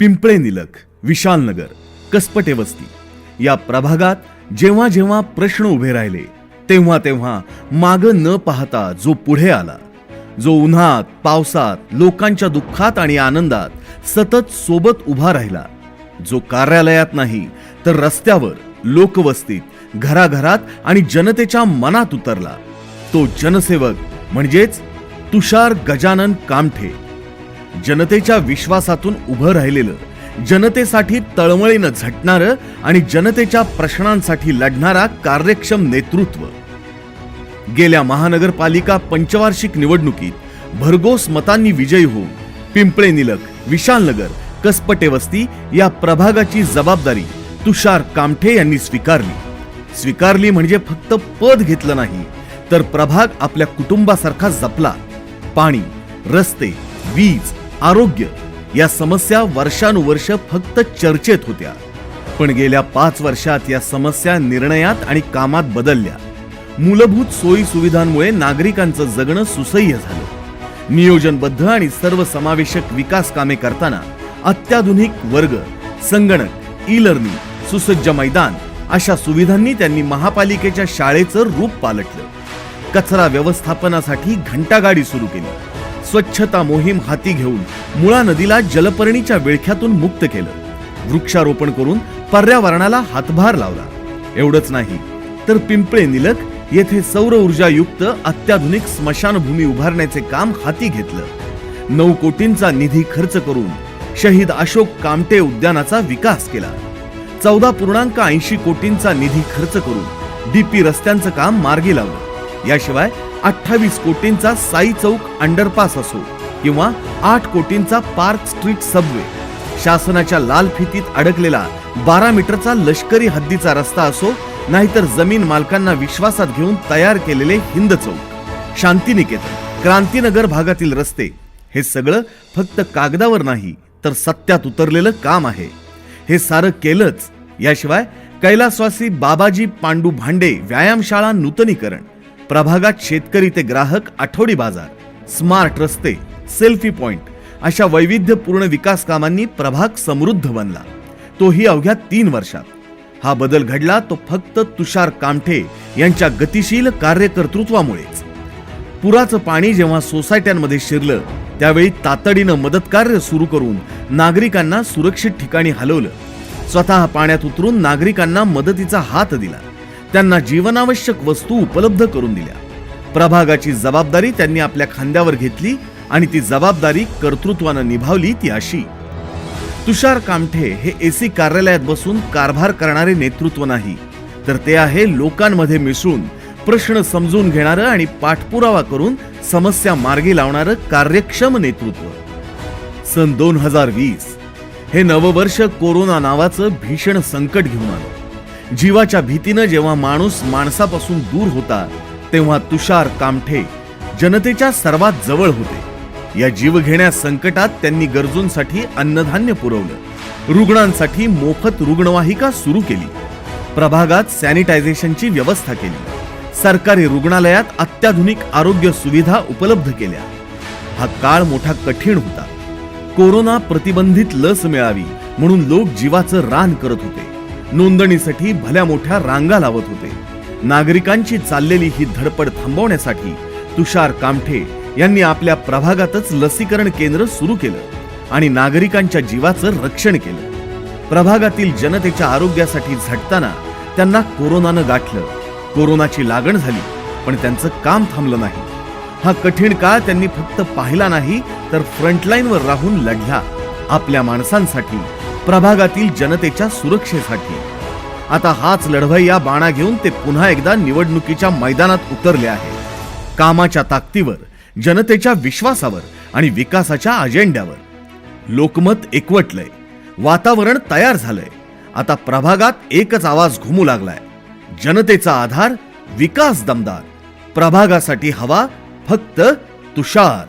पिंपळे निलक विशालनगर कसपटे वस्ती. या प्रभागात जेव्हा जेव्हा प्रश्न उभे राहिले तेव्हा तेव्हा माग न पाहता जो पुढे आला जो उन्हात पावसात लोकांच्या दुःखात आणि आनंदात सतत सोबत उभा राहिला जो कार्यालयात नाही तर रस्त्यावर लोकवस्तीत घराघरात आणि जनतेच्या मनात उतरला. तो जनसेवक म्हणजेच तुषार गजानन कामठे. जनतेच्या विश्वासातून उभं राहिलेलं जनतेसाठी तळमळीनं झटणारं आणि जनतेच्या प्रश्नांसाठी लढणारा कार्यक्षम नेतृत्व. गेल्या महानगरपालिका पंचवार्षिक निवडणुकीत भरघोस मतांनी विजयी होऊन पिंपळे निलक विशालनगर कसपटे वस्ती या प्रभागाची जबाबदारी तुषार कामठे यांनी स्वीकारली. स्वीकारली म्हणजे फक्त पद घेतलं नाही तर प्रभाग आपल्या कुटुंबासारखा जपला. पाणी रस्ते वीज आरोग्य या समस्या वर्षानुवर्ष फक्त चर्चेत होत्या. पण गेल्या पाच वर्षात या समस्या निर्णयात आणि कामात बदलल्या. मूलभूत सोयी सुविधांमुळे नागरिकांचं जगणं सुसह्य झालं. नियोजनबद्ध आणि सर्वसमावेशक विकास कामे करताना अत्याधुनिक वर्ग संगणक ई लर्निंग सुसज्ज मैदान अशा सुविधांनी त्यांनी महापालिकेच्या शाळेचं रूप पालटलं. कचरा व्यवस्थापनासाठी घंटागाडी सुरू केली. स्वच्छता मोहीम हाती घेऊन मुळा नदीला जलपर्णीच्या विळख्यातून मुक्त केलं. वृक्षारोपण करून पर्यावरणाला हातभार लावला. एवढंच नाही तर पिंपळे निलक येथे सौर ऊर्जायुक्त अत्याधुनिक स्मशानभूमी उभारण्याचे काम हाती घेतलं. नऊ कोटींचा निधी खर्च करून शहीद अशोक कामटे उद्यानाचा विकास केला. चौदा पूर्णांक ऐंशी कोटींचा निधी खर्च करून डीपी रस्त्यांचं काम मार्गी लावलं. याशिवाय अठ्ठावीस कोटींचा साई चौक अंडरपास असो किंवा आठ कोटींचा पार्क स्ट्रीट सबवे शासनाच्या लाल फितीत अडकलेला बारा मीटरचा लष्करी हद्दीचा रस्ता असो नाहीतर जमीन मालकांना विश्वासात घेऊन तयार केलेले हिंद चौक. शांतिनिकेतन क्रांतीनगर भागातील रस्ते हे सगळं फक्त कागदावर नाही तर सत्यात उतरलेलं काम आहे. हे सारं केलंच. याशिवाय कैलासवासी बाबाजी पांडू भांडे व्यायामशाळा नूतनीकरण. प्रभागात शेतकरी ते ग्राहक आठवडी बाजार स्मार्ट रस्ते सेल्फी पॉइंट अशा वैविध्यपूर्ण विकास कामांनी प्रभाग समृद्ध बनला. तोही अवघ्या तीन वर्षात. हा बदल घडला तो फक्त तुषार कामठे यांच्या गतिशील कार्यकर्तृत्वामुळेच. पुराचं पाणी जेव्हा सोसायट्यांमध्ये शिरलं त्यावेळी तातडीनं मदतकार्य सुरू करून नागरिकांना सुरक्षित ठिकाणी हलवलं. स्वतः पाण्यात उतरून नागरिकांना मदतीचा हात दिला. त्यांना जीवनावश्यक वस्तू उपलब्ध करून दिल्या. प्रभागाची जबाबदारी त्यांनी आपल्या खांद्यावर घेतली आणि ती जबाबदारी कर्तृत्वानं निभावली ती अशी. तुषार कामठे हे एसी कार्यालयात बसून कारभार करणारे नेतृत्व नाही. तर ते आहे लोकांमध्ये मिसळून प्रश्न समजून घेणारं आणि पाठपुरावा करून समस्या मार्गी लावणारं कार्यक्षम नेतृत्व. सन दोन हजार वीस. हे नववर्ष कोरोना नावाचं भीषण संकट घेऊन आलं. जीवाच्या भीतीनं जेव्हा माणूस माणसापासून दूर होता तेव्हा तुषार कामठे जनतेच्या सर्वात जवळ होते. या जीवघेण्या संकटात त्यांनी गरजूंसाठी अन्नधान्य पुरवलं. रुग्णांसाठी मोफत रुग्णवाहिका सुरू केली. प्रभागात सॅनिटायझेशनची व्यवस्था केली. सरकारी रुग्णालयात अत्याधुनिक आरोग्य सुविधा उपलब्ध केल्या. हा काळ मोठा कठीण होता. कोरोना प्रतिबंधित लस मिळावी म्हणून लोक जीवाचं रान करत होते. नोंदणीसाठी भल्या मोठ्या रांगा लावत होते. नागरिकांची चाललेली ही धडपड थांबवण्यासाठी तुषार कामठे यांनी आपल्या प्रभागातच लसीकरण केंद्र सुरू केलं आणि नागरिकांच्या जीवाचं रक्षण केलं. प्रभागातील जनतेच्या आरोग्यासाठी झटताना त्यांना कोरोनानं गाठलं. कोरोनाची लागण झाली पण त्यांचं काम थांबलं नाही. हा कठीण काळ त्यांनी फक्त पाहिला नाही तर फ्रंटलाईनवर राहून लढला. आपल्या माणसांसाठी प्रभागातील जनतेच्या सुरक्षेसाठी. आता हाच लढवय्या बाणा घेऊन ते पुन्हा एकदा निवडणुकीच्या मैदानात उतरले आहे. कामाच्या ताकदीवर जनतेच्या विश्वासावर आणि विकासाच्या अजेंड्यावर. लोकमत एकवटलंय. वातावरण तयार झालंय. आता प्रभागात एकच आवाज घुमू लागलाय. जनतेचा आधार विकास दमदार. प्रभागासाठी हवा फक्त तुषार.